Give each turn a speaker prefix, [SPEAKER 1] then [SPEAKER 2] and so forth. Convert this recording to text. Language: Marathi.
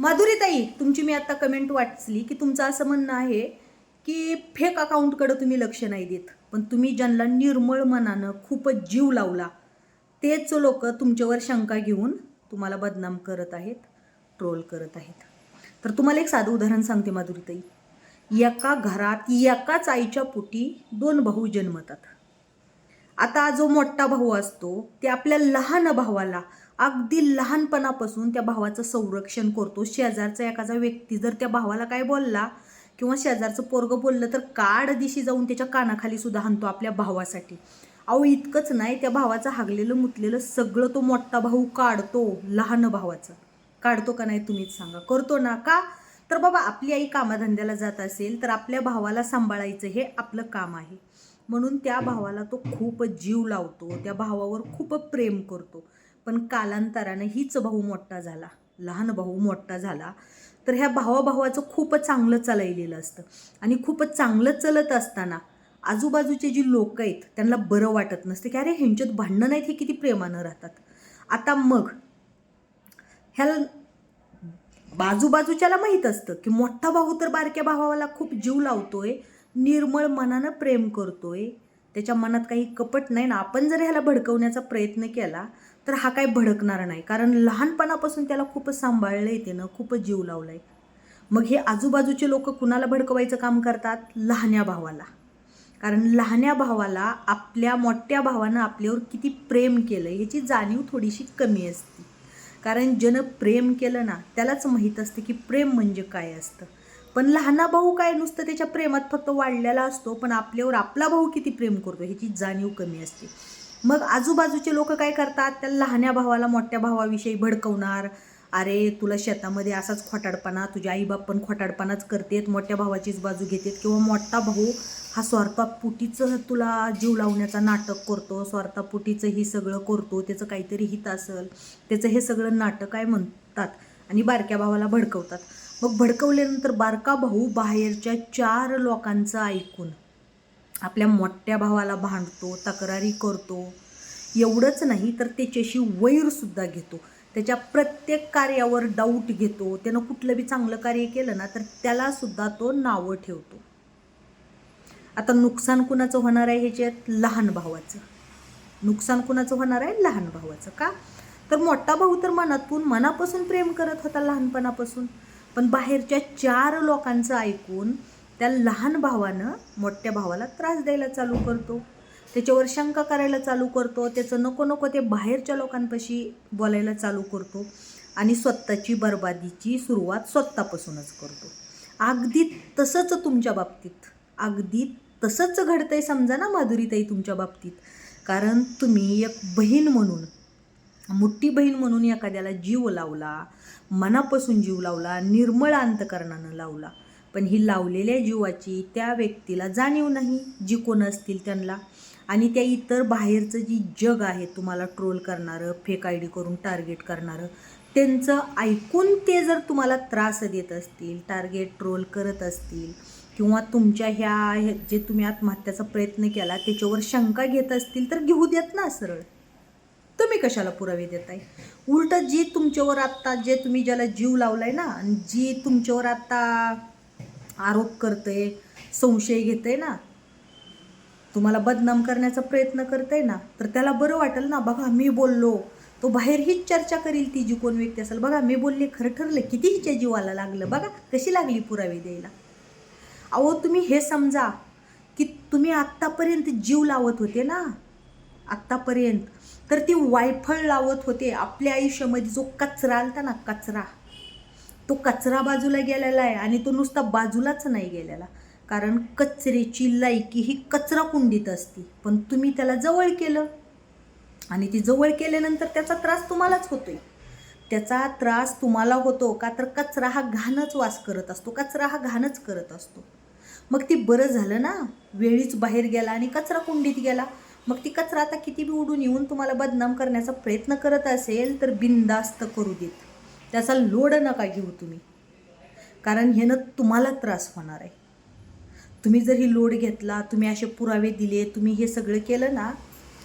[SPEAKER 1] माधुरीताई तुमची मी आता कमेंट वाचली की तुमचं असं म्हणणं आहे की फेक अकाउंटकडं तुम्ही लक्ष नाही देत. पण तुम्ही ज्यांना निर्मळ मनानं खूपच जीव लावला तेच लोक तुमच्यावर शंका घेऊन तुम्हाला बदनाम करत आहेत ट्रोल करत आहेत. तर तुम्हाला एक साधं उदाहरण सांगते माधुरीताई एका घरात एकाच आईच्या पोटी दोन भाऊ जन्मतात. आता जो मोठा भाऊ असतो ते आपल्या लहान भावाला अगदी लहानपणापासून त्या भावाचं संरक्षण करतो. शेजारचा एखादा व्यक्ती जर त्या भावाला काय बोलला किंवा शेजारचं पोरगं बोललं तर काड दिशी जाऊन त्याच्या कानाखाली सुद्धा हाणतो आपल्या भावासाठी. अहो इतकंच नाही त्या भावाचं हागलेलं मुतलेलं सगळं तो मोठा भाऊ काढतो लहान भावाचं. काढतो का नाही तुम्हीच सांगा. करतो ना का? तर बाबा आपली आई कामाधंद्याला जात असेल तर आपल्या भावाला सांभाळायचं हे आपलं काम आहे. म्हणून त्या भावाला तो खूप जीव लावतो त्या भावावर खूप प्रेम करतो. पण कालांतरानं हीच भाऊ मोठा झाला लहान भाऊ मोठा झाला तर ह्या भावाभावाचं खूप चांगलं चाललेलं असतं. आणि खूप चांगलं चलत असताना आजूबाजूचे जी लोक आहेत त्यांना बरं वाटत नसते की अरे ह्यांच्यात भांडणं नाहीत हे किती प्रेमानं राहतात. आता मग ह्याला बाजूबाजूच्याला माहीत असतं की मोठा भाऊ तर बारक्या भावाला खूप जीव लावतोय निर्मळ मनानं प्रेम करतोय. त्याच्या मनात काही कपट नाही ना. आपण जर ह्याला भडकवण्याचा प्रयत्न केला तर हा काय भडकणार नाही. कारण लहानपणापासून त्याला खूपच येते त्यानं खूपच जीव लावलाय. मग हे आजूबाजूचे लोक कुणाला भडकवायचं काम करतात? लहान्या भावाला. कारण लहान्या भावाला आपल्या मोठ्या भावानं आपल्यावर किती प्रेम केलं ह्याची जाणीव थोडीशी कमी असते. कारण ज्यानं प्रेम केलं ना त्यालाच माहीत असतं की प्रेम म्हणजे काय असतं. पण लहाना भाऊ काय नुसतं त्याच्या प्रेमात फक्त वाढलेला असतो पण आपल्यावर आपला भाऊ किती प्रेम करतो ह्याची जाणीव कमी असते. मग आजूबाजूचे लोक काय करतात? त्या लहान्या भावाला मोठ्या भावाविषयी भडकवणार. अरे तुला शेतामध्ये असाच खोटाडपणा तुझ्या आईबाप पण खोटाडपणाच करतेत मोठ्या भावाचीच बाजू घेतात किंवा मोठा भाऊ हा स्वार्थापोटीचं तुला जीव लावण्याचा नाटक करतो स्वार्थापोटीचं ही सगळं करतो त्याचं काहीतरी हित असेल त्याचं हे सगळं नाटक आहे म्हणतात? आणि बारक्या भावाला भडकवतात. मग भडकवल्यानंतर बारका भाऊ बाहेरच्या चार लोकांचं ऐकून आपल्या मोठ्या भावाला भांडतो तक्रारी करतो. एवढंच नाही तर त्याच्याशी वैरसुद्धा घेतो. त्याच्या प्रत्येक कार्यावर डाऊट घेतो. त्यानं कुठलं बी चांगलं कार्य केलं ना तर त्यालासुद्धा तो नावं ठेवतो. आता नुकसान कुणाचं होणार आहे ह्याच्यात? लहान भावाचं. नुकसान कुणाचं होणार आहे? लहान भावाचं. का? तर मोठा भाऊ तर मनातून मनापासून प्रेम करत होता लहानपणापासून. पण बाहेरच्या चार लोकांचं ऐकून त्या लहान भावानं मोठ्या भावाला त्रास द्यायला चालू करतो. त्याच्यावर शंका करायला चालू करतो. त्याचं नको नको ते बाहेरच्या लोकांपाशी बोलायला चालू करतो आणि स्वतःची बर्बादीची सुरुवात स्वतःपासूनच करतो. अगदी तसंच तुमच्या बाबतीत. अगदी तसंच घडतंय समजा ना माधुरीताई तुमच्या बाबतीत. कारण तुम्ही एक बहीण म्हणून मोठी बहीण म्हणून एखाद्याला जीव लावला मनापासून जीव लावला निर्मळ अंतकरणानं लावला पण ही लावलेल्या जीवाची त्या व्यक्तीला जाणीव नाही जी कोण असतील त्यांना. आणि त्या इतर बाहेरचं जी जग आहे तुम्हाला ट्रोल करणारं फेक आय डी करून टार्गेट करणारं त्यांचं ऐकून ते जर तुम्हाला त्रास देत असतील टार्गेट ट्रोल करत असतील किंवा तुमच्या ह्या जे तुम्ही आत्महत्याचा प्रयत्न केला त्याच्यावर शंका घेत असतील तर घेऊ देत ना सरळ. कशाला पुरावे देताय? उलट जी तुमच्यावर आत्ता जे तुम्ही ज्याला जीव लावलाय ना आणि जी तुमच्यावर आत्ता आरोप करते संशय घेते ना तुम्हाला बदनाम करण्याचा प्रयत्न करते ना तर त्याला बरं वाटेल ना बघा मी बोललो तो बाहेर हीच चर्चा करील ती जी कोण व्यक्ती असेल. बघा मी बोलले खरं ठरलं किती हिच्या जीवाला लागलं? बघा कशी लागली पुरावे द्यायला? अहो तुम्ही हे समजा की तुम्ही आत्तापर्यंत जीव लावत होते ना आत्तापर्यंत. तर ती वायफळ लावत होते. आपल्या आयुष्यामध्ये जो कचरा आलता ना कचरा. तो कचरा बाजूला गेलेला आहे आणि तो नुसता बाजूलाच नाही गेलेला. कारण कचऱ्याची लायकी ही कचरा कुंडीत असती. पण तुम्ही त्याला जवळ केलं. आणि ती जवळ केल्यानंतर त्याचा त्रास तुम्हालाच होतोय. त्याचा त्रास तुम्हाला होतो का तर कचरा हा घाणच वास करत असतो. कचरा हा घाणच करत असतो. मग ती बरं झालं ना? वेळीच बाहेर गेला आणि कचरा कुंडीत गेला. मग ती कचरा आता किती बी उडून येऊन तुम्हाला बदनाम करण्याचा प्रयत्न करत असेल तर बिनधास्त करू देत. त्याचा लोड नका घेऊ तुम्ही. कारण ह्यानं तुम्हाला त्रास होणार आहे. तुम्ही जर ही लोड घेतला तुम्ही असे पुरावे दिले तुम्ही हे सगळं केलं ना